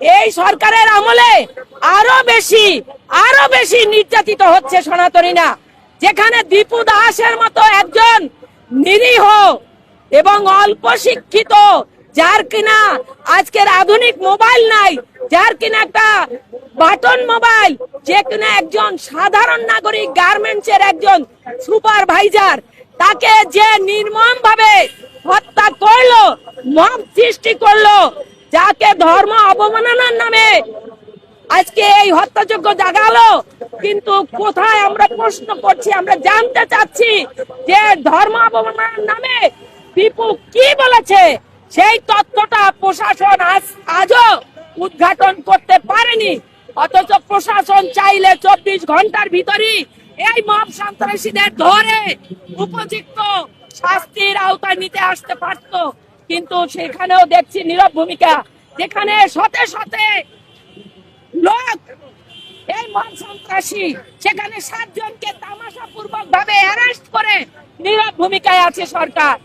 এই সরকারের আমলে আরও বেশি আরও বেশি নির্যাতিত হচ্ছে সনাতনীরা। যেখানে দীপু দাসের মতো একজন নিরীহ এবং অল্প শিক্ষিত, যার কিনা আজকের আধুনিক মোবাইল নাই, যার কিনা একটা বাটন মোবাইল, যে কিনা একজন সাধারণ নাগরিক গার্মেন্টস এর একজন সুপারভাইজার, তাকে যে নির্মম ভাবে হত্যা করল, মব সৃষ্টি করল, যাকে অবমাননার নামে আজকে এই হত্যাযোগ্য জাগালো কিন্তু কোথায় আমরা প্রশ্ন করছি, আমরা জানতে চাচ্ছি যে ধর্ম অবমাননার নামে দীপু কি বলেছে? সেই তথ্যটা প্রশাসন আজ আজও উদ্ঘাটন করতে পারেনি। অথচ প্রশাসন চাইলে চব্বিশ ঘণ্টার ভিতরই এই মব সন্ত্রাসীদের ধরে উপযুক্ত শাস্তির আওতায় নিতে আসতে পারত। কিন্তু সেখানেও দেখছি নীরব ভূমিকা। যেখানে সতে সতে লোক, এই মন সন্ত্রাসী, সেখানে সাতজনকে তামাশা পূর্বক ভাবে অ্যারেস্ট করে নীরব ভূমিকায় আছে সরকার।